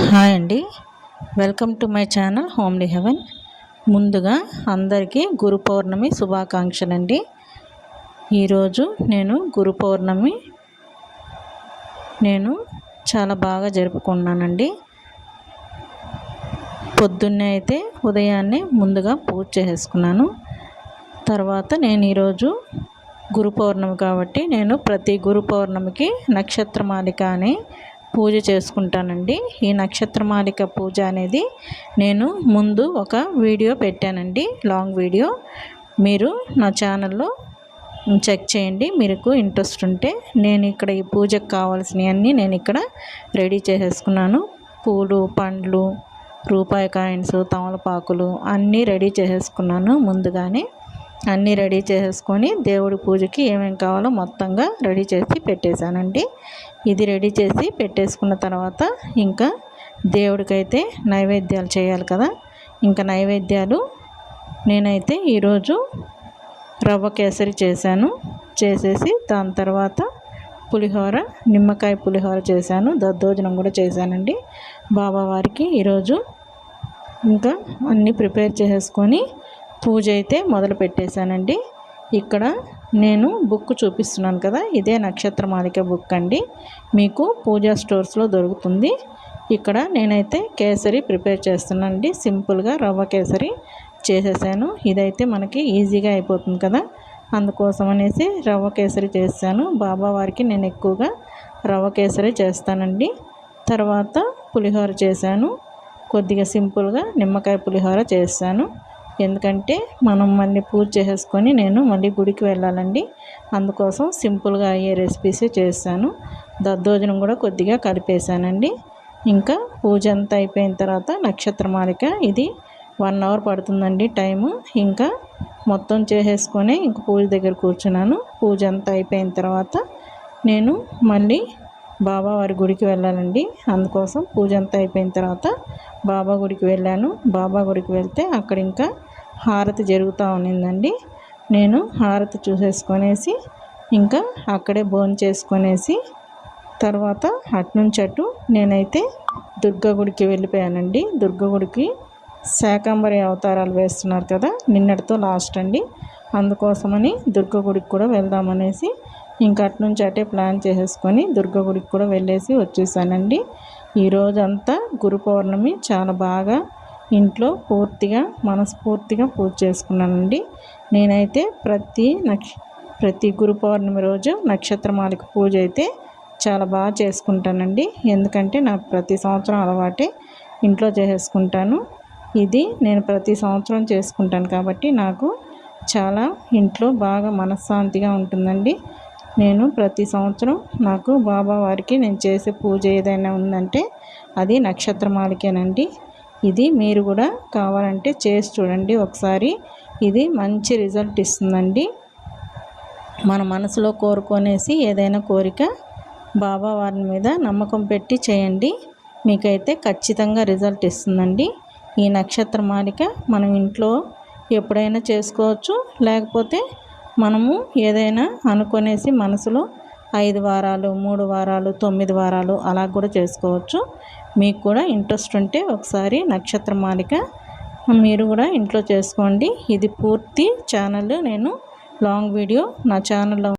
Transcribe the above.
Hi అండి. Welcome to my channel homely heaven. ముందుగా అందరికీ గురు పౌర్ణమి శుభాకాంక్షలు అండి ఈరోజు నేను గురు పౌర్ణమి నేను చాలా బాగా జరుపుకున్నానండి. పొద్దున్నే అయితే ఉదయాన్నే ముందుగా పూజ చేసుకున్నాను తర్వాత నేను ఈరోజు గురు పౌర్ణమి కాబట్టి నేను ప్రతి గురు పౌర్ణమికి నక్షత్రమాలిక అని పూజ చేసుకుంటానండి. ఈ నక్షత్రమాలిక పూజ అనేది నేను ముందు ఒక వీడియో పెట్టానండి. Long video. మీరు నా ఛానల్లో చెక్ చేయండి. మీకు ఇంట్రెస్ట్ ఉంటే నేను ఇక్కడ ఈ పూజకు కావాల్సినవన్నీ నేను ఇక్కడ రెడీ చేసేసుకున్నాను. పూలు పండ్లు రూపాయి కాయిన్స్ తమలపాకులు అన్నీ రెడీ చేసేసుకున్నాను ముందుగానే. అన్నీ రెడీ చేసుకొని దేవుడి పూజకి ఏమేమి కావాలో మొత్తంగా రెడీ చేసి పెట్టేశానండి. ఇది రెడీ చేసి పెట్టేసుకున్న తర్వాత ఇంకా దేవుడికైతే నైవేద్యాలు చేయాలి కదా. ఇంకా నైవేద్యాలు నేనైతే ఈరోజు రవ్వ కేసరి చేశాను. చేసేసి దాని తర్వాత పులిహోర నిమ్మకాయ పులిహోర చేశాను. దద్దోజనం కూడా చేశానండి. బాబావారికి ఈరోజు ఇంకా అన్నీ ప్రిపేర్ చేసేసుకొని పూజ అయితే మొదలు పెట్టేశానండి. ఇక్కడ నేను బుక్ చూపిస్తున్నాను కదా ఇదే నక్షత్రమాలిక బుక్ అండి. మీకు పూజా స్టోర్స్లో దొరుకుతుంది. ఇక్కడ నేనైతే కేసరి ప్రిపేర్ చేస్తున్నానండి. సింపుల్గా రవ్వ కేసరి చేసేసాను. ఇదైతే మనకి ఈజీగా అయిపోతుంది కదా. అందుకోసం అనేసి రవ్వ కేసరి చేశాను బాబా వారికి నేను ఎక్కువగా రవ్వ కేసరి చేస్తానండి. తర్వాత పులిహోర చేశాను. కొద్దిగా సింపుల్గా నిమ్మకాయ పులిహోర చేశాను. ఎందుకంటే మనం మళ్ళీ పూజ చేసేసుకొని నేను మళ్ళీ గుడికి వెళ్ళాలండి. అందుకోసం సింపుల్గా అయ్యే రెసిపీసే చేస్తాను. దద్దోజనం కూడా కొద్దిగా కలిపేశానండి. ఇంకా పూజ అంతా అయిపోయిన తర్వాత నక్షత్రమాలిక ఇది వన్ అవర్ పడుతుందండి టైము. ఇంకా మొత్తం చేసేసుకొని ఇంక పూజ దగ్గర కూర్చున్నాను. పూజ అంతా అయిపోయిన తర్వాత నేను మళ్ళీ బాబా వారి గుడికి వెళ్ళాలండి. అందుకోసం పూజ అంతా అయిపోయిన తర్వాత బాబా గుడికి వెళ్ళాను. బాబా గుడికి వెళ్తే అక్కడ ఇంకా హారతి జరుగుతూ ఉన్నిందండి. నేను హారతి చూసేసుకొనేసి ఇంకా అక్కడే భోజనం చేసుకొనేసి తర్వాత అటునుంచి అటు నేనైతే దుర్గా గుడికి వెళ్ళిపోయానండి. దుర్గా గుడికి శాకంబరి అవతారాలు వేస్తున్నారు కదా నిన్నటితో లాస్ట్ అండి. అందుకోసమని దుర్గ గుడికి కూడా వెళ్దామనేసి ఇంకా అట్నుంచి అటే ప్లాన్ చేసేసుకొని దుర్గ గుడికి కూడా వెళ్ళేసి వచ్చేసానండి. ఈరోజంతా గురు పౌర్ణమి చాలా బాగా ఇంట్లో పూర్తిగా మనస్ఫూర్తిగా పూజ చేసుకున్నానండి. నేనైతే ప్రతి నక్ష ప్రతి గురు పౌర్ణమి రోజు నక్షత్రమాలిక పూజ అయితే చాలా బాగా చేసుకుంటానండి. ఎందుకంటే నాకు ప్రతి సంవత్సరం అలవాటే ఇంట్లో చేసుకుంటాను. ఇది నేను ప్రతి సంవత్సరం చేసుకుంటాను కాబట్టి నాకు చాలా ఇంట్లో బాగా మనశ్శాంతిగా ఉంటుందండి. నేను ప్రతి సంవత్సరం నాకు బాబా వారికి నేను చేసే పూజ ఏదైనా ఉందంటే అది నక్షత్రమాలికేనండి. ఇది మీరు కూడా కావాలంటే చేసి చూడండి ఒకసారి. ఇది మంచి రిజల్ట్ ఇస్తుందండి. మన మనసులో కోరుకొనేసి ఏదైనా కోరిక బాబా వారి మీద నమ్మకం పెట్టి చేయండి. మీకైతే ఖచ్చితంగా రిజల్ట్ ఇస్తుందండి. ఈ నక్షత్రమాలిక మనం ఇంట్లో ఎప్పుడైనా చేసుకోవచ్చు. లేకపోతే మనము ఏదైనా అనుకునేసి మనసులో ఐదు వారాలు మూడు వారాలు తొమ్మిది వారాలు అలా కూడా చేసుకోవచ్చు. మీకు కూడా ఇంట్రెస్ట్ ఉంటే ఒకసారి నక్షత్ర మాలిక మీరు కూడా ఇంట్లో చేసుకోండి. ఇది పూర్తి ఛానల్. నేను లాంగ్ వీడియో నా ఛానల్లో